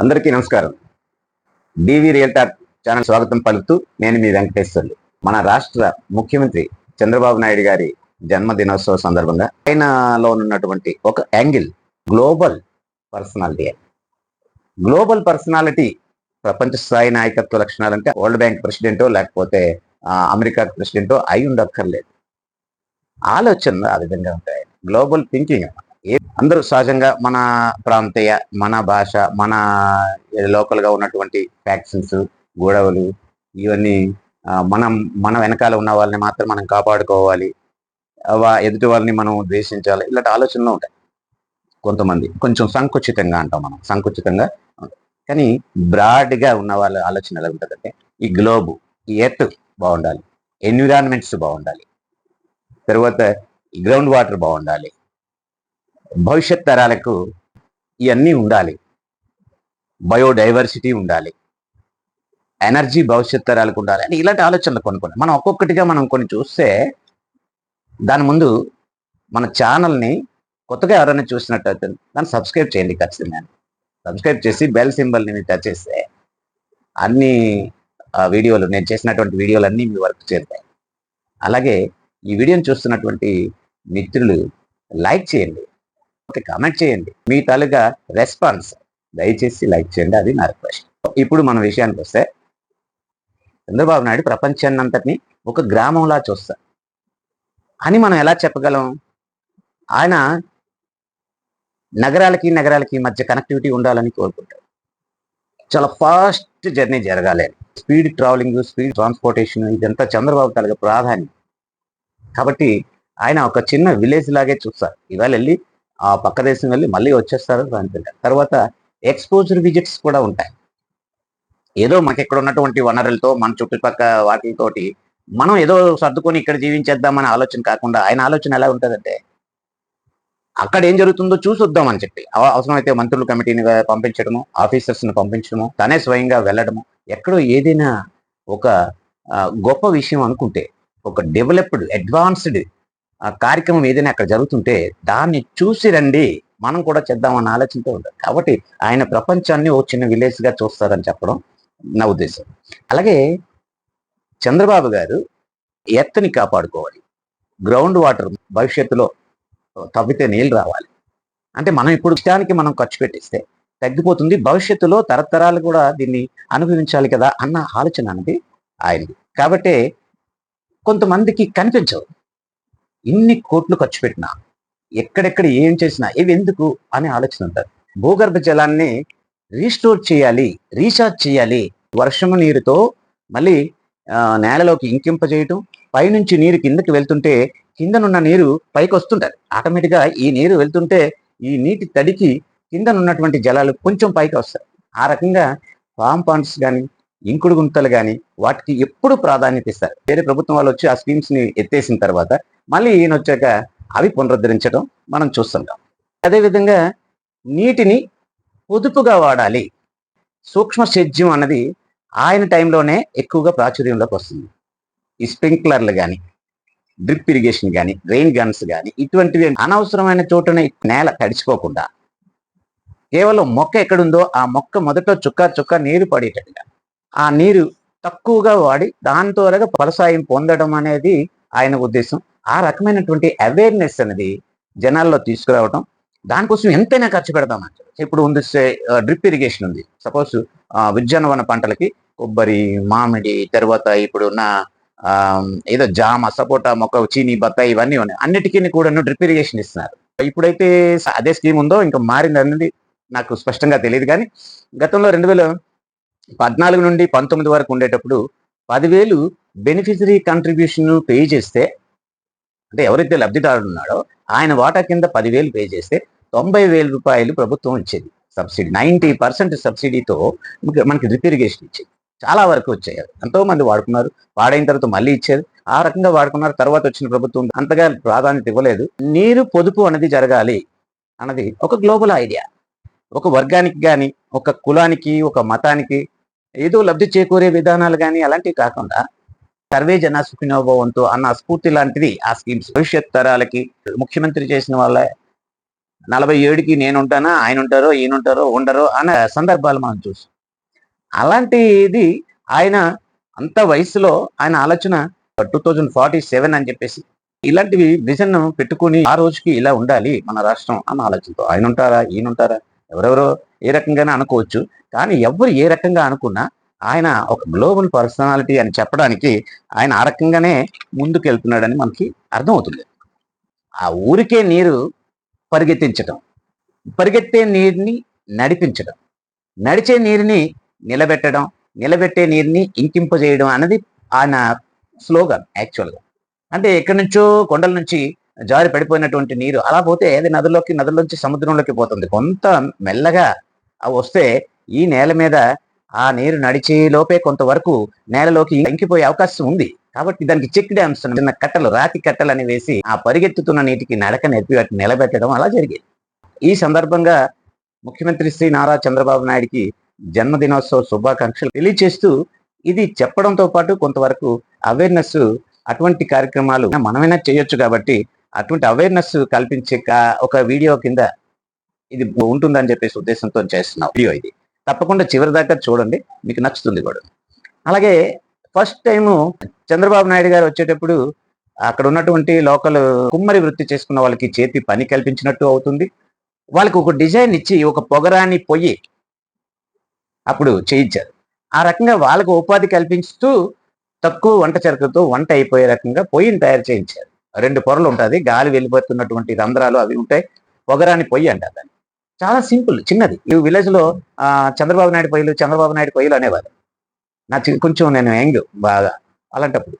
అందరికీ నమస్కారం. డివి రియల్టార్ ఛానల్ స్వాగతం పలుకుతూ నేను మీ వెంకటేశ్వర్లు. మన రాష్ట్ర ముఖ్యమంత్రి చంద్రబాబు నాయుడు గారి జన్మదినోత్సవ సందర్భంగా చైనాలో ఉన్నటువంటి ఒక angle global personality global personality ప్రపంచ స్థాయి నాయకత్వ లక్షణాలు అంటే వరల్డ్ బ్యాంక్ ప్రెసిడెంటో లేకపోతే అమెరికా ప్రెసిడెంటో అయి ఉండక్కర్లేదు. ఆలోచనలు ఆ విధంగా ఉంటాయి. గ్లోబల్ థింకింగ్ అందరూ సహజంగా మన ప్రాంతీయ మన భాష మన లోకల్గా ఉన్నటువంటి ఫ్యాక్షన్స్ గొడవలు ఇవన్నీ మనం మన వెనకాల ఉన్న వాళ్ళని మాత్రం మనం కాపాడుకోవాలి. వా- ఎదుటి వాళ్ళని మనం ద్వేషించాలి. ఇలాంటి ఆలోచనలు ఉంటాయి. కొంతమంది కొంచెం సంకుచితంగా అంటాం మనం. సంకుచితంగా. కానీ బ్రాడ్గా ఉన్న వాళ్ళ ఆలోచన ఎలా ఉంటుందంటే ఈ గ్లోబు ఈ ఎర్త్ బాగుండాలి. ఎన్విరాన్మెంట్స్ బాగుండాలి. తర్వాత ఈ గ్రౌండ్ వాటర్ బాగుండాలి. భవిష్యత్ తరాలకు ఇవన్నీ ఉండాలి. బయోడైవర్సిటీ ఉండాలి. ఎనర్జీ భవిష్యత్ తరాలకు ఉండాలి అని ఇలాంటి ఆలోచనలు కొనుక్కోండి. మనం ఒక్కొక్కటిగా మనం కొన్ని చూస్తే దాని ముందు మన ఛానల్ని కొత్తగా ఎవరైనా చూసినట్టయితే దాన్ని సబ్స్క్రైబ్ చేయండి ఖచ్చితంగా. సబ్స్క్రైబ్ చేసి బెల్ సింబల్ని టచ్ చేస్తే అన్ని వీడియోలు నేను చేసినటువంటి వీడియోలు అన్నీ మీ వరకు చేరుతాయి. అలాగే ఈ వీడియోని చూస్తున్నటువంటి మిత్రులు లైక్ చేయండి. కామెంట్ చేయండి. మీ తాలూకా రెస్పాన్స్ దయచేసి లైక్ చేయండి అది నా రిక్వెస్ట్ ఇప్పుడు మన విషయానికి వస్తే చంద్రబాబు నాయుడు ప్రపంచాన్ని అంతటిని ఒక గ్రామంలా చూస్తారు అని మనం ఎలా చెప్పగలం? ఆయన నగరాలకి నగరాలకి మధ్య కనెక్టివిటీ ఉండాలని కోరుకుంటారు చాలా ఫాస్ట్ జర్నీ జరగాలి. స్పీడ్ ట్రావెలింగ్ స్పీడ్ ట్రాన్స్పోర్టేషన్ ఇదంతా చంద్రబాబు తాలూకా ప్రాధాన్యం. కాబట్టి ఆయన ఒక చిన్న విలేజ్ లాగే చూస్తారు ఇవాళ వెళ్ళి ఆ పక్క దేశం వెళ్ళి మళ్ళీ వచ్చేస్తారు అనుకుంటారు తర్వాత ఎక్స్పోజర్ విజిట్స్ కూడా ఉంటాయి. ఏదో మనకి ఇక్కడ ఉన్నటువంటి వనరులతో మన చుట్టుపక్క వాటితోటి మనం ఏదో సర్దుకొని ఇక్కడ జీవించేద్దామనే ఆలోచన కాకుండా ఆయన ఆలోచన ఎలా ఉంటుందంటే అక్కడ ఏం జరుగుతుందో చూసి అని చెప్పి. అవసరమైతే మంత్రుల కమిటీని పంపించడము ఆఫీసర్స్ని పంపించడము తనే స్వయంగా వెళ్ళడము. ఎక్కడో ఏదైనా ఒక గొప్ప విషయం అనుకుంటే ఒక డెవలప్డ్ అడ్వాన్స్డ్ కార్యక్రమం ఏదైనా అక్కడ జరుగుతుంటే దాన్ని చూసి రండి మనం కూడా చేద్దామన్న ఆలోచనతో ఉంటారు కాబట్టి ఆయన ప్రపంచాన్ని ఓ చిన్న విలేజ్గా చూస్తారని చెప్పడం నా ఉద్దేశం. అలాగే చంద్రబాబు గారు ఎత్తని కాపాడుకోవాలి. గ్రౌండ్ వాటర్ భవిష్యత్తులో తవ్వితే నీళ్ళు రావాలి. అంటే మనం ఇప్పుడు ఇష్టానికి మనం ఖర్చు పెట్టిస్తే తగ్గిపోతుంది భవిష్యత్తులో తరతరాలు కూడా దీన్ని అనుభవించాలి కదా అన్న ఆలోచన అనేది ఆయనది. కాబట్టి కొంతమందికి కనిపించవు ఇన్ని కోట్లు ఖర్చు పెట్టినా ఎక్కడెక్కడ ఏం చేసినా ఇవి ఎందుకు అనే ఆలోచన ఉంటారు. భూగర్భ జలాన్ని రీస్టోర్ చేయాలి రీఛార్జ్ చేయాలి. వర్షము నీరుతో మళ్ళీ నేలలోకి ఇంకింపజేయటం పైనుంచి నీరు కిందకి వెళ్తుంటే కిందనున్న నీరు పైకి వస్తుంటారు. ఆటోమేటిక్గా ఈ నీరు వెళ్తుంటే ఈ నీటి తడికి కిందనున్నటువంటి జలాలు కొంచెం పైకి వస్తాయి. ఆ రకంగా ఫామ్ పాండ్స్ కానీ ఇంకుడు గుంతలు కానీ వాటికి ఎప్పుడు ప్రాధాన్యత ఇస్తారు. వేరే ప్రభుత్వం వాళ్ళు వచ్చి ఆ స్కీమ్స్ని ఎత్తేసిన తర్వాత మళ్ళీ ఈయన వచ్చాక అవి పునరుద్ధరించడం మనం చూస్తుంటాం. అదేవిధంగా నీటిని పొదుపుగా వాడాలి. సూక్ష్మ సేద్యం అన్నది ఆయన టైంలోనే ఎక్కువగా ప్రాచుర్యంలోకి వస్తుంది. ఈ స్ప్రింక్లర్లు కానీ డ్రిప్ ఇరిగేషన్ కానీ రెయిన్ గన్స్ కానీ ఇటువంటివి అనవసరమైన చోటున నేల తడిచిపోకుండా కేవలం మొక్క ఎక్కడుందో ఆ మొక్క మొదట చుక్క చుక్క నీరు పడేటట్టుగా ఆ నీరు తక్కువగా వాడి దాని ద్వారా ఫలసాయం పొందడం అనేది ఆయన ఉద్దేశం. ఆ రకమైనటువంటి అవేర్నెస్ అనేది జనాల్లో తీసుకురావటం. దానికోసం ఎంతైనా ఖర్చు పెడతామంట ఇప్పుడు ఉంది డ్రిప్ ఇరిగేషన్ ఉంది. సపోజ్ ఉద్యానవన పంటలకి కొబ్బరి మామిడి తర్వాత ఇప్పుడున్న ఆ, ఏదో జామ సపోటా మొక్క చీని బత్తాయి ఇవన్నీ ఉన్నాయి. అన్నిటికీ కూడా డ్రిప్ ఇరిగేషన్ ఇస్తున్నారు. ఇప్పుడైతే అదే స్కీమ్ ఉందో ఇంకా మారింది అనేది నాకు స్పష్టంగా తెలియదు. కానీ గతంలో రెండు వేల పద్నాలుగు నుండి పంతొమ్మిది వరకు ఉండేటప్పుడు పదివేలు బెనిఫిషరీ కంట్రిబ్యూషన్ పే చేస్తే అంటే ఎవరైతే లబ్ధిదారుడు ఉన్నాడో ఆయన వాటా కింద పదివేలు పే చేస్తే తొంభై వేల రూపాయలు ప్రభుత్వం ఇచ్చేది. సబ్సిడీ నైంటీ పర్సెంట్ సబ్సిడీతో మనకి- మనకి డ్రిప్ ఇరిగేషన్ ఇచ్చేది. చాలా వరకు వచ్చాయి ఎంతోమంది ఎంతో మంది వాడుకున్నారు. వాడైన తర్వాత మళ్ళీ ఇచ్చారు ఆ రకంగా వాడుకున్నారు. తర్వాత వచ్చిన ప్రభుత్వం అంతగా ప్రాధాన్యత ఇవ్వలేదు. నీరు పొదుపు అనేది జరగాలి అన్నది ఒక గ్లోబల్ ఐడియా ఒక వర్గానికి కానీ ఒక కులానికి ఒక మతానికి ఏదో లబ్ధి చేకూరే విధానాలు కానీ అలాంటివి కాకుండా సర్వే జన సుఖినోభవంతో అన్న స్ఫూర్తి లాంటిది ఆ స్కీమ్స్. భవిష్యత్ తరాలకి ముఖ్యమంత్రి చేసిన వాళ్ళ నలభై ఏడుకి నేను ఉంటానా ఆయన ఉంటారో ఈయన ఉంటారో ఉండరో అనే సందర్భాలు మనం చూసాం అలాంటిది ఆయన అంత వయసులో ఆయన ఆలోచన టూ థౌజండ్ ఫార్టీ సెవెన్ అని చెప్పేసి ఇలాంటివి విజన్ పెట్టుకుని ఆ రోజుకి ఇలా ఉండాలి మన రాష్ట్రం అన్న ఆలోచనతో. ఆయన ఉంటారా ఈయన ఉంటారా ఎవరెవరో ఏ రకంగానే అనుకోవచ్చు. కానీ ఎవరు ఏ రకంగా అనుకున్నా ఆయన ఒక గ్లోబల్ పర్సనాలిటీ అని చెప్పడానికి ఆయన ఆ రకంగానే ముందుకు వెళ్తున్నాడని మనకి అర్థమవుతుంది. ఆ ఊరికే నీరు పరిగెత్తించడం పరిగెత్తే నీరుని నడిపించడం నడిచే నీరుని నిలబెట్టడం నిలబెట్టే నీరుని ఇంకింపజేయడం అనేది ఆయన స్లోగన్ యాక్చువల్గా. అంటే ఎక్కడి నుంచో కొండల నుంచి జారి పడిపోయినటువంటి నీరు అలా పోతే అది నదిలోకి నదిలోంచి సముద్రంలోకి పోతుంది. కొంత మెల్లగా వస్తే ఈ నేల మీద ఆ నీరు నడిచే లోపే కొంతవరకు నేలలోకి ఇంకిపోయే అవకాశం ఉంది. కాబట్టి దానికి చెక్ డ్యామ్స్ చిన్న కట్టలు రాతి కట్టలు అని వేసి ఆ పరిగెత్తుతున్న నీటికి నడక నేర్పి వాటిని నిలబెట్టడం అలా జరిగేది. ఈ సందర్భంగా ముఖ్యమంత్రి శ్రీ నారా చంద్రబాబు నాయుడికి జన్మదినోత్సవ శుభాకాంక్షలు తెలియచేస్తూ ఇది చెప్పడంతో పాటు కొంతవరకు అవేర్నెస్ అటువంటి కార్యక్రమాలు మనమైనా చేయొచ్చు కాబట్టి అటువంటి అవేర్నెస్ కల్పించే ఒక వీడియో కింద ఇది ఉంటుందని చెప్పేసి ఉద్దేశంతో చేస్తున్నాం వీడియో ఇది. తప్పకుండా చివరి దాకా చూడండి మీకు నచ్చుతుంది కూడా. అలాగే ఫస్ట్ టైము చంద్రబాబు నాయుడు గారు వచ్చేటప్పుడు అక్కడ ఉన్నటువంటి లోకల్ కుమ్మరి వృత్తి చేసుకున్న వాళ్ళకి చేతి పని కల్పించినట్టు అవుతుంది. వాళ్ళకి ఒక డిజైన్ ఇచ్చి ఒక పొగరాని పొయ్యి అప్పుడు చేయించారు. ఆ రకంగా వాళ్ళకు ఉపాధి కల్పిస్తూ తక్కువ వంట చెరకతో వంట అయిపోయే రకంగా పొయ్యిని తయారు చేయించారు. రెండు పొరలు ఉంటుంది గాలి వెళ్ళిపోతున్నటువంటి రంధ్రాలు అవి ఉంటాయి పొగరాని పొయ్యి అంటారు దాన్ని. చాలా సింపుల్ చిన్నది. ఈ విలేజ్లో చంద్రబాబు నాయుడు పొయ్యిలు చంద్రబాబు నాయుడు పొయ్యిలు అనేవారు. నా చి- కొంచెం నేను యంగ్ బాగా అలాంటప్పుడు.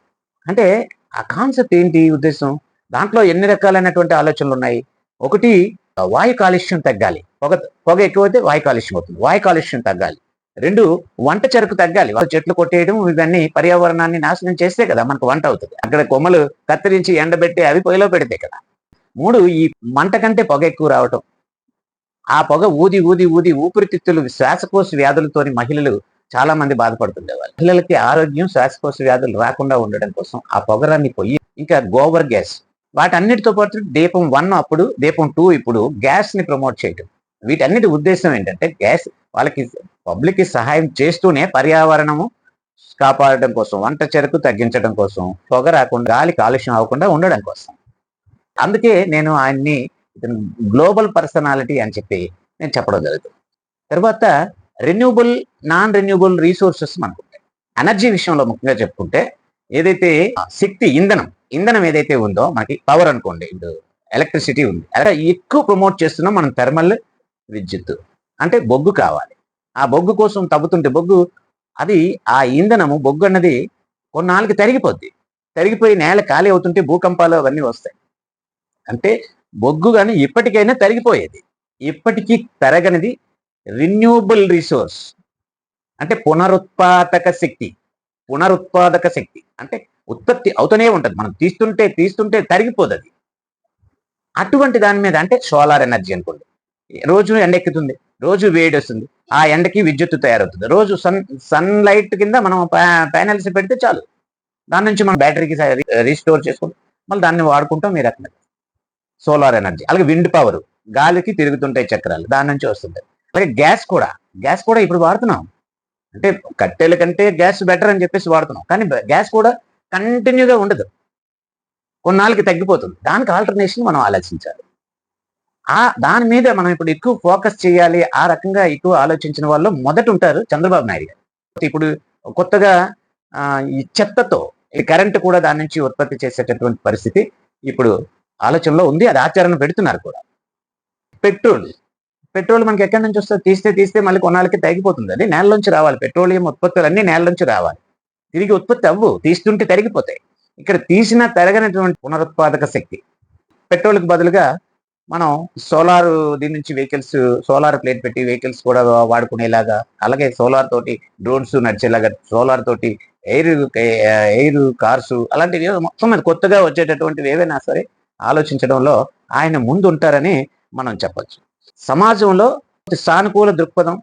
అంటే ఆ కాన్సెప్ట్ ఏంటి ఉద్దేశం? దాంట్లో ఎన్ని రకాలైనటువంటి ఆలోచనలు ఉన్నాయి ఒకటి వాయు కాలుష్యం తగ్గాలి. పొగ పొగ ఎక్కువైతే వాయు కాలుష్యం అవుతుంది. వాయు కాలుష్యం తగ్గాలి. రెండు వంట చెరుకు తగ్గాలి. వాళ్ళు చెట్లు కొట్టేయడం ఇవన్నీ పర్యావరణాన్ని నాశనం చేస్తే కదా మనకు వంట అవుతుంది. అక్కడ కొమ్మలు కత్తిరించి ఎండబెట్టి అవి పొయ్యిలో పెడితే కదా. మూడు ఈ మంట కంటే పొగ ఎక్కువ రావటం. ఆ పొగ ఊది ఊది ఊది ఊపిరితిత్తులు శ్వాసకోశ వ్యాధులతోని మహిళలు చాలా మంది బాధపడుతుండేవాళ్ళు. మహిళలకి ఆరోగ్యం శ్వాసకోశ వ్యాధులు రాకుండా ఉండడం కోసం ఆ పొగరాన్ని పొయ్యి ఇంకా గోబర్ గ్యాస్. వాటన్నిటితో పాటు దీపం వన్ అప్పుడు దీపం టూ ఇప్పుడు గ్యాస్ని ప్రమోట్ చేయటం. వీటన్నిటి ఉద్దేశం ఏంటంటే గ్యాస్ వాళ్ళకి పబ్లిక్కి సహాయం చేస్తూనే పర్యావరణము కాపాడడం కోసం వంట చెరకు తగ్గించడం కోసం పొగ రాకుండా గాలి కాలుష్యం అవ్వకుండా ఉండడం కోసం. అందుకే నేను ఆయన్ని ఇతను గ్లోబల్ పర్సనాలిటీ అని చెప్పి నేను చెప్పడం జరుగుతుంది. తర్వాత రెన్యూబుల్ నాన్ రెన్యూబుల్ రీసోర్సెస్ మనకు ఎనర్జీ విషయంలో ముఖ్యంగా చెప్పుకుంటే ఏదైతే శక్తి ఇంధనం ఇంధనం ఏదైతే ఉందో మనకి పవర్ అనుకోండి ఇప్పుడు ఎలక్ట్రిసిటీ ఉంది. అలా ఎక్కువ ప్రమోట్ చేస్తున్నాం మనం థర్మల్ విద్యుత్ అంటే బొగ్గు కావాలి. ఆ బొగ్గు కోసం తవ్వుతుంటే బొగ్గు అది ఆ ఇంధనము బొగ్గు అన్నది కొన్నాళ్ళకి తరిగిపోద్ది. తరిగిపోయి నేల ఖాళీ అవుతుంటే భూకంపాలు అవన్నీ వస్తాయి. అంటే బొగ్గు కానీ ఇప్పటికైనా తరిగిపోయేది. ఇప్పటికీ తరగనిది రిన్యూబుల్ రిసోర్స్ అంటే పునరుత్పాదక శక్తి. పునరుత్పాదక శక్తి. అంటే ఉత్పత్తి అవుతూనే ఉంటుంది. మనం తీస్తుంటే తీస్తుంటే తరిగిపోదు అది అటువంటి దాని మీద అంటే సోలార్ ఎనర్జీ అనుకోండి. రోజు ఎండ ఎక్కుతుంది రోజు వేడి వస్తుంది ఆ ఎండకి విద్యుత్ తయారవుతుంది. రోజు సన్ సన్లైట్ కింద మనం ప్యానెల్స్ పెడితే చాలు. దాని నుంచి మనం బ్యాటరీకి రీస్టోర్ చేసుకుంటాం మళ్ళీ దాన్ని వాడుకుంటాం మీరు రకంగా సోలార్ ఎనర్జీ అలాగే విండ్ పవర్ గాలికి తిరుగుతుంటాయి చక్రాలు దాని నుంచి వస్తుంటాయి. అలాగే గ్యాస్ కూడా గ్యాస్ కూడా ఇప్పుడు వాడుతున్నాం. అంటే కట్టెల కంటే గ్యాస్ బెటర్ అని చెప్పేసి వాడుతున్నాం. కానీ గ్యాస్ కూడా కంటిన్యూగా ఉండదు. కొన్నాళ్ళకి తగ్గిపోతుంది. దానికి ఆల్టర్నేషన్ మనం ఆలోచించాలి. ఆ దాని మీద మనం ఇప్పుడు ఎక్కువ ఫోకస్ చేయాలి ఆ రకంగా ఎక్కువ ఆలోచించిన వాళ్ళు మొదట ఉంటారు చంద్రబాబు నాయుడు గారు. ఇప్పుడు కొత్తగా ఈ చెత్తతో ఈ కరెంట్ కూడా దాని నుంచి ఉత్పత్తి చేసేటటువంటి పరిస్థితి ఇప్పుడు ఆలోచనలో ఉంది అది ఆచరణ పెడుతున్నారు కూడా. పెట్రోల్ పెట్రోల్ మనకి ఎక్కడి నుంచి వస్తుంది? తీస్తే తీస్తే మళ్ళీ కొన్నాళ్ళకి తగ్గిపోతుంది. అది నేలలోంచి రావాలి. పెట్రోలియం ఉత్పత్తులు అన్ని నేలలోంచి రావాలి. తిరిగి ఉత్పత్తి అవ్వు. తీస్తుంటే తరిగిపోతాయి. ఇక్కడ తీసిన తరగనటువంటి పునరుత్పాదక శక్తి. పెట్రోల్కి బదులుగా మనం సోలార్ దీని నుంచి వెహికల్స్ సోలార్ ప్లేట్ పెట్టి వెహికల్స్ కూడా వాడుకునేలాగా అలాగే సోలార్ తోటి డ్రోన్స్ నడిచేలాగా సోలార్ తోటి ఎయిర్ ఎయిర్ కార్స్ అలాంటివి మొత్తం కొత్తగా వచ్చేటటువంటివి ఏవైనా సరే ఆలోచించడంలో ఆయన ముందు ఉంటారని మనం చెప్పచ్చు. సమాజంలో సానుకూల దృక్పథం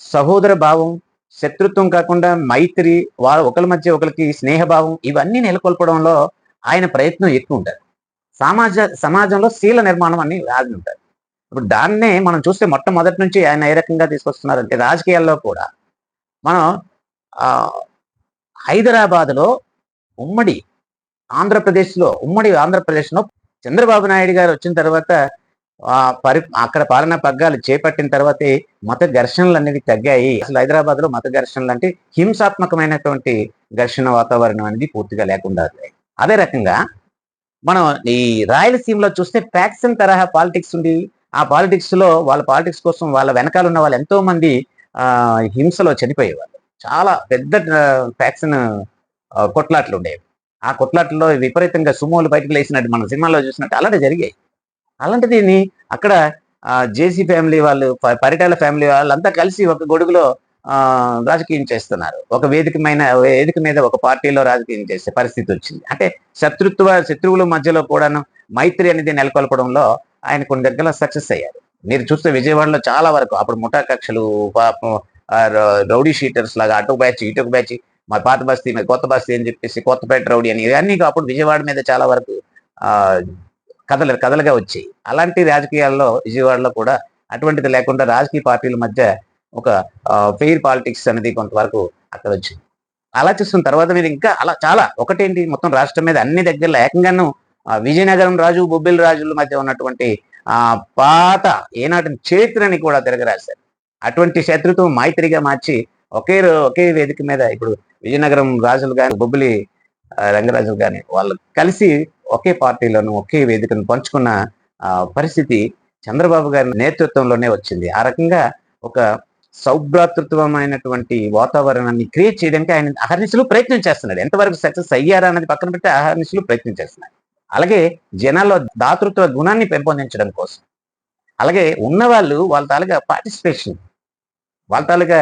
సహోదర భావం శత్రుత్వం కాకుండా మైత్రి వాళ్ళ ఒకరి మధ్య ఒకరికి స్నేహభావం ఇవన్నీ నెలకొల్పడంలో ఆయన ప్రయత్నం ఎక్కువ ఉంటారు సమాజ సమాజంలో శీల నిర్మాణం అని రాజు ఉంటారు ఇప్పుడు దాన్నే మనం చూస్తే మొట్టమొదటి నుంచి ఆయన ఏ రకంగా తీసుకొస్తున్నారంటే రాజకీయాల్లో కూడా మనం హైదరాబాద్లో ఉమ్మడి ఆంధ్రప్రదేశ్లో ఉమ్మడి ఆంధ్రప్రదేశ్లో చంద్రబాబు నాయుడు గారు వచ్చిన తర్వాత ఆ పరి అక్కడ పాలనా పగ్గాలు చేపట్టిన తర్వాతే మత ఘర్షణలు అనేవి తగ్గాయి. అసలు హైదరాబాద్లో మత ఘర్షణలు అంటే హింసాత్మకమైనటువంటి ఘర్షణ వాతావరణం అనేది పూర్తిగా లేకుండా అదే రకంగా మనం ఈ రాయలసీమలో చూస్తే ఫ్యాక్షన్ తరహా పాలిటిక్స్ ఉంది ఆ పాలిటిక్స్లో వాళ్ళ పాలిటిక్స్ కోసం వాళ్ళ వెనకాల ఉన్న వాళ్ళు ఎంతో మంది ఆ హింసలో చనిపోయేవాళ్ళు. చాలా పెద్ద ఫ్యాక్షన్ కొట్లాట్లు ఉండేవి. ఆ కొట్లాట్లలో విపరీతంగా సుమోలు బయటకు లేచినట్టు మన సినిమాలో చూసినట్టు అలాంటి జరిగాయి. అలాంటిది అక్కడ జేసీ ఫ్యామిలీ వాళ్ళు పరిటాల ఫ్యామిలీ వాళ్ళంతా కలిసి ఒక గొడుగులో రాజకీయం చేస్తున్నారు. ఒక వేదికమైన వేదిక మీద ఒక పార్టీలో రాజకీయం చేసే పరిస్థితి వచ్చింది. అంటే శత్రుత్వ శత్రువుల మధ్యలో కూడాను మైత్రి అనేది నెలకొల్పడంలో ఆయన కొన్ని దగ్గర సక్సెస్ అయ్యారు. మీరు చూస్తే విజయవాడలో చాలా వరకు అప్పుడు ముఠా కక్షలు పాపం, రౌడీ షీటర్స్ లాగా అటు బ్యాచ్ ఇటు బ్యాచ్ మా పాత బస్తీ మీద కొత్త బస్తీ అని చెప్పేసి కొత్తపేట రౌడీ అని ఇవన్నీ అప్పుడు విజయవాడ మీద చాలా వరకు ఆ కథలు కథలుగా వచ్చాయి. అలాంటి రాజకీయాల్లో విజయవాడలో కూడా అటువంటిది లేకుండా రాజకీయ పార్టీల మధ్య ఒక ఫెయిర్ పాలిటిక్స్ అనేది కొంతవరకు అక్కడ వచ్చింది. అలా చూస్తున్న తర్వాత మీరు ఇంకా అలా చాలా ఒకటేంటి మొత్తం రాష్ట్రం మీద అన్ని దగ్గరలో ఏకంగాను విజయనగరం రాజు బొబ్బిలి రాజుల మధ్య ఉన్నటువంటి ఆ పాత ఏనాటి చరిత్రని కూడా తిరగరాశారు. అటువంటి శత్రుత్వం మైత్రిగా మార్చి ఒకే ఒకే వేదిక మీద ఇప్పుడు విజయనగరం రాజులు కానీ బొబ్బిలి రంగరాజులు కానీ వాళ్ళు కలిసి ఒకే పార్టీలోను ఒకే వేదికను పంచుకున్న ఆ, పరిస్థితి చంద్రబాబు గారి నేతృత్వంలోనే వచ్చింది. ఆ రకంగా ఒక సౌభ్రాతృత్వమైనటువంటి వాతావరణాన్ని క్రియేట్ చేయడానికి ఆయన అహర్నిశలు ప్రయత్నం చేస్తున్నాడు. ఎంతవరకు సక్సెస్ అయ్యారా అన్నది పక్కన పెట్టి అహర్నిశలు ప్రయత్నం చేస్తున్నాడు. అలాగే జనాల్లో దాతృత్వ గుణాన్ని పెంపొందించడం కోసం. అలాగే ఉన్నవాళ్ళు వాళ్ళ తాలూకా పార్టిసిపేషన్ వాళ్ళ తాలూకా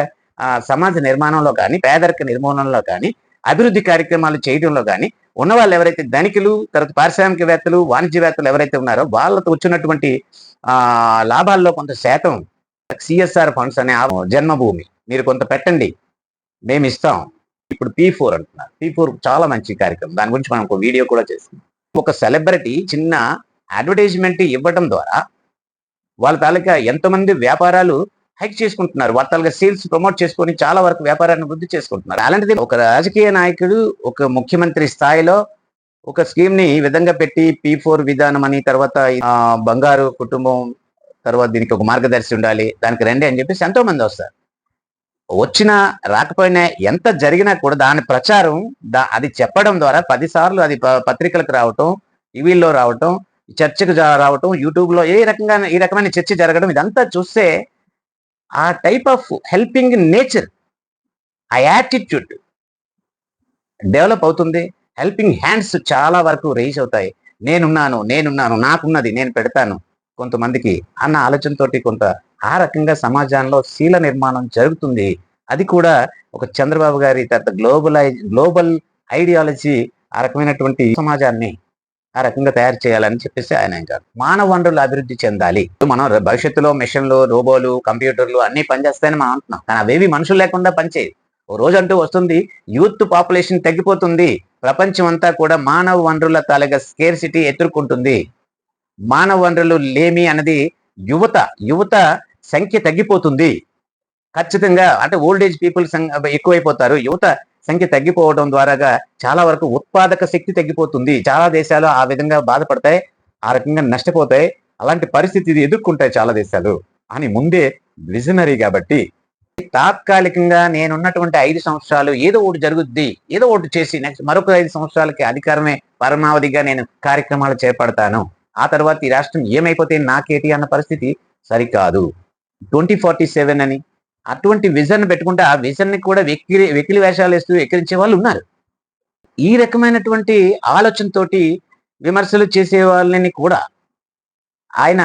సమాజ నిర్మాణంలో కానీ పేదరిక నిర్మూలనలో కానీ అభివృద్ధి కార్యక్రమాలు చేయడంలో కానీ ఉన్న వాళ్ళు ఎవరైతే ధనికులు తర్వాత పారిశ్రామికవేత్తలు వాణిజ్యవేత్తలు ఎవరైతే ఉన్నారో వాళ్ళతో వచ్చినటువంటి లాభాల్లో కొంత శాతం సిఎస్ఆర్ ఫండ్స్ అనే జన్మభూమి. మీరు కొంత పెట్టండి. మేము ఇస్తాం. ఇప్పుడు పీ ఫోర్ అంటున్నారు. పీ ఫోర్ చాలా మంచి కార్యక్రమం. దాని గురించి మనం ఒక వీడియో కూడా చేస్తున్నాం. ఒక సెలబ్రిటీ చిన్న అడ్వర్టైజ్మెంట్ ఇవ్వడం ద్వారా వాళ్ళ తాలూకా ఎంతమంది వ్యాపారాలు హైక్ చేసుకుంటున్నారు. వాళ్ళ సేల్స్ ప్రమోట్ చేసుకొని చాలా వరకు వ్యాపారాన్ని వృద్ధి చేసుకుంటున్నారు. అలాంటిది ఒక రాజకీయ నాయకుడు ఒక ముఖ్యమంత్రి స్థాయిలో ఒక స్కీమ్ని విధంగా పెట్టి పీ ఫోర్ విధానం అని తర్వాత బంగారు కుటుంబం తర్వాత దీనికి ఒక మార్గదర్శి ఉండాలి దానికి రండి అని చెప్పేసి ఎంతో మంది వస్తారు. వచ్చినా రాకపోయినా ఎంత జరిగినా కూడా దాని ప్రచారం దా- అది చెప్పడం ద్వారా పది సార్లు అది పత్రికలకు రావటం టీవీల్లో రావటం చర్చకు రావటం యూట్యూబ్లో ఏ రకంగా ఈ రకమైన చర్చ జరగడం ఇదంతా చూస్తే ఆ టైప్ ఆఫ్ హెల్పింగ్ నేచర్ ఆ యాటిట్యూడ్ డెవలప్ అవుతుంది. హెల్పింగ్ హ్యాండ్స్ చాలా వరకు రేజ్ అవుతాయి. నేనున్నాను నేనున్నాను నాకున్నది నేను పెడతాను. కొంతమందికి అన్న ఆలోచనతోటి కొంత ఆ రకంగా సమాజంలో శీల నిర్మాణం జరుగుతుంది. అది కూడా ఒక చంద్రబాబు గారి తర్వాత గ్లోబలైజ్ గ్లోబల్ ఐడియాలజీ ఆ రకమైనటువంటి సమాజాన్ని ఆ రకంగా తయారు చేయాలని చెప్పేసి ఆయన అంటారు మానవ వనరులు అభివృద్ధి చెందాలి. మనం భవిష్యత్తులో మిషన్లు రోబోలు కంప్యూటర్లు అన్ని పనిచేస్తాయని మనం అంటున్నాం. కానీ అవేవి మనుషులు లేకుండా పనిచేయవు. ఓ రోజు అంటూ వస్తుంది యూత్ పాపులేషన్ తగ్గిపోతుంది ప్రపంచం అంతా కూడా మానవ వనరుల తాలూకా స్కేర్సిటీ ఎదుర్కొంటుంది మానవ వనరులు లేమి అన్నది యువత యువత సంఖ్య తగ్గిపోతుంది. ఖచ్చితంగా అంటే ఓల్డ్ ఏజ్ పీపుల్ ఎక్కువైపోతారు. యువత సంఖ్య తగ్గిపోవడం ద్వారాగా చాలా వరకు ఉత్పాదక శక్తి తగ్గిపోతుంది. చాలా దేశాలు ఆ విధంగా బాధపడతాయి. ఆ రకంగా నష్టపోతాయి. అలాంటి పరిస్థితి ఇది ఎదుర్కొంటాయి చాలా దేశాలు. అని ముందే విజనరీ కాబట్టి తాత్కాలికంగా నేనున్నటువంటి ఐదు సంవత్సరాలు ఏదో ఒకటి జరుగుద్ది. ఏదో ఒకటి చేసి నెక్స్ట్ మరొక ఐదు సంవత్సరాలకి అధికారమే పరమావధిగా నేను కార్యక్రమాలు చేపడతాను. ఆ తర్వాత ఈ రాష్ట్రం ఏమైపోతే నాకేటి అన్న పరిస్థితి సరికాదు. ట్వంటీ ఫార్టీ సెవెన్ అని అటువంటి విజన్ పెట్టుకుంటే ఆ విజన్ని కూడా వెక్కిరి వెకిలి వేషాలు వేస్తూ ఎక్కిరించే వాళ్ళు ఉన్నారు. ఈ రకమైనటువంటి ఆలోచనతోటి విమర్శలు చేసే వాళ్ళని కూడా ఆయన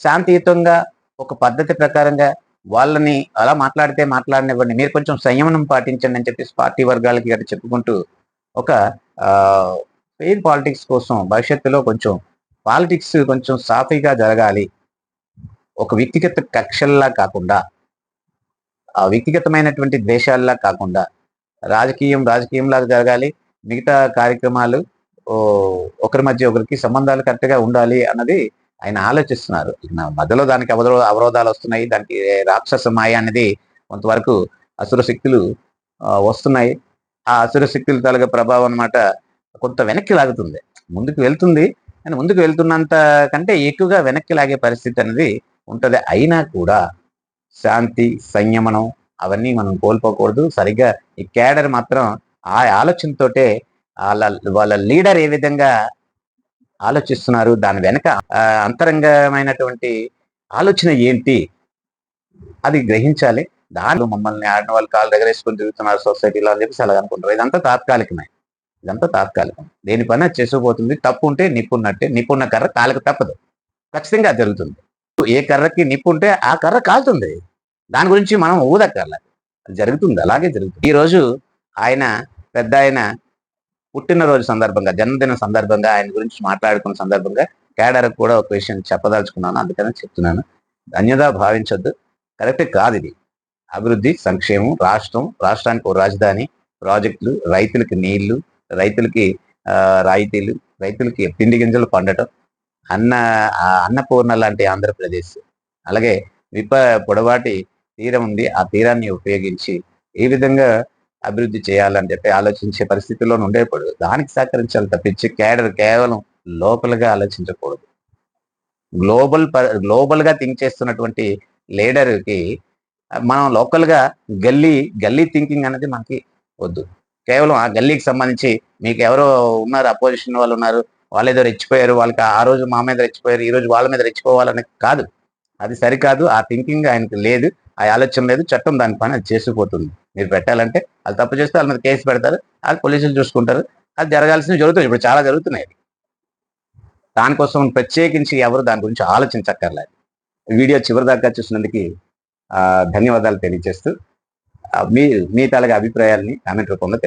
శాంతియుతంగా ఒక పద్ధతి ప్రకారంగా వాళ్ళని అలా మాట్లాడితే మాట్లాడినివ్వండి మీరు కొంచెం సంయమనం పాటించండి అని చెప్పేసి పార్టీ వర్గాలకి గట్రా చెప్పుకుంటూ ఒక ఫెయిర్ పాలిటిక్స్ కోసం భవిష్యత్తులో కొంచెం పాలిటిక్స్ కొంచెం సాఫీగా జరగాలి. ఒక వ్యక్తిగత కక్షల్లా కాకుండా వ్యక్తిగతమైనటువంటి ద్వేషాల్లా కాకుండా రాజకీయం రాజకీయంలాగా జరగాలి మిగతా కార్యక్రమాలు ఒకరి మధ్య ఒకరికి సంబంధాలు కరెక్ట్గా ఉండాలి అన్నది ఆయన ఆలోచిస్తున్నారు. మధ్యలో దానికి అవరో అవరోధాలు వస్తున్నాయి దానికి రాక్షస మాయ అనేది కొంతవరకు అసుర శక్తులు వస్తున్నాయి. ఆ అసుర శక్తులు తాలూకా ప్రభావం అన్నమాట కొంత వెనక్కి లాగుతుంది. ముందుకు వెళ్తుంది కానీ ముందుకు వెళ్తున్నంత కంటే ఎక్కువగా వెనక్కి లాగే పరిస్థితి అనేది ఉంటుంది. అయినా కూడా శాంతి సంయమనం అవన్నీ మనం కోల్పోకూడదు. సరిగ్గా ఈ క్యాడర్ మాత్రం ఆ ఆలోచనతోటే వాళ్ళ వాళ్ళ లీడర్ ఏ విధంగా ఆలోచిస్తున్నారు దాని వెనక అంతరంగమైనటువంటి ఆలోచన ఏంటి? అది గ్రహించాలి. దానిలో మమ్మల్ని ఆడిన వాళ్ళు కాళ్ళు దగ్గర వేసుకొని తిరుగుతున్నారు సొసైటీలో అని చెప్పేసి అలా అనుకుంటారు. ఇదంతా తాత్కాలికమే. ఇదంతా తాత్కాలికం. దేని పైన చేసుకుపోతుంది. తప్పు ఉంటే నిప్పున్నట్టే నిప్పున్న కర్ర కాలకు తప్పదు. ఖచ్చితంగా అది జరుగుతుంది. ఏ కర్రకి నిప్పు ఉంటే ఆ కర్ర కాలుతుంది. దాని గురించి మనం ఊదక్కర్ల. జరుగుతుంది అలాగే జరుగుతుంది. ఈ రోజు ఆయన పెద్ద ఆయన పుట్టినరోజు సందర్భంగా జన్మదిన సందర్భంగా ఆయన గురించి మాట్లాడుకున్న సందర్భంగా కేడర్ కూడా ఒక విషయం చెప్పదలుచుకున్నాను. అందుకని చెప్తున్నాను. ధన్యత భావించొద్దు. కరెక్ట్ కాదు ఇది. అభివృద్ధి సంక్షేమం రాష్ట్రం రాష్ట్రానికి ఒక రాజధాని ప్రాజెక్టులు రైతులకి నీళ్ళు రైతులకి రాయితీలు రైతులకి తిండి గింజలు పండటం అన్న అన్నపూర్ణ లాంటి ఆంధ్రప్రదేశ్. అలాగే విప పొడవాటి తీరం ఉంది ఆ తీరాన్ని ఉపయోగించి ఏ విధంగా అభివృద్ధి చేయాలని చెప్పి ఆలోచించే పరిస్థితుల్లో ఉండేప్పుడు దానికి సహకరించాలి తప్పించి కేడర్ కేవలం లోకల్గా ఆలోచించకూడదు. గ్లోబల్ గ్లోబల్గా థింక్ చేస్తున్నటువంటి లీడర్కి మనం లోకల్గా గల్లీ గల్లీ థింకింగ్ అనేది మనకి వద్దు. కేవలం ఆ గల్లీకి సంబంధించి మీకు ఎవరో ఉన్నారు అపోజిషన్ వాళ్ళు ఉన్నారు వాళ్ళు ఏదో రెచ్చిపోయారు వాళ్ళకి ఆ రోజు మా మీద రెచ్చిపోయారు ఈ రోజు వాళ్ళ మీద రెచ్చిపోవాలని కాదు. అది సరికాదు ఆ థింకింగ్ ఆయనకి లేదు ఆ ఆలోచన లేదు చట్టం దాని పని అది చేసుకుపోతుంది మీరు పెట్టాలంటే అది తప్పు చేస్తే వాళ్ళ మీద కేసు పెడతారు అది పోలీసులు చూసుకుంటారు అది జరగాల్సినవి జరుగుతుంది. ఇప్పుడు చాలా జరుగుతున్నాయి దానికోసం ప్రత్యేకించి ఎవరు దాని గురించి ఆలోచించక్కర్లేదు. వీడియో చివరి దాకా చూసినందుకు ఆ, ధన్యవాదాలు తెలియజేస్తూ మీ మీ తాలగా అభిప్రాయాల్ని కామెంట్ రూపంలో తెలియ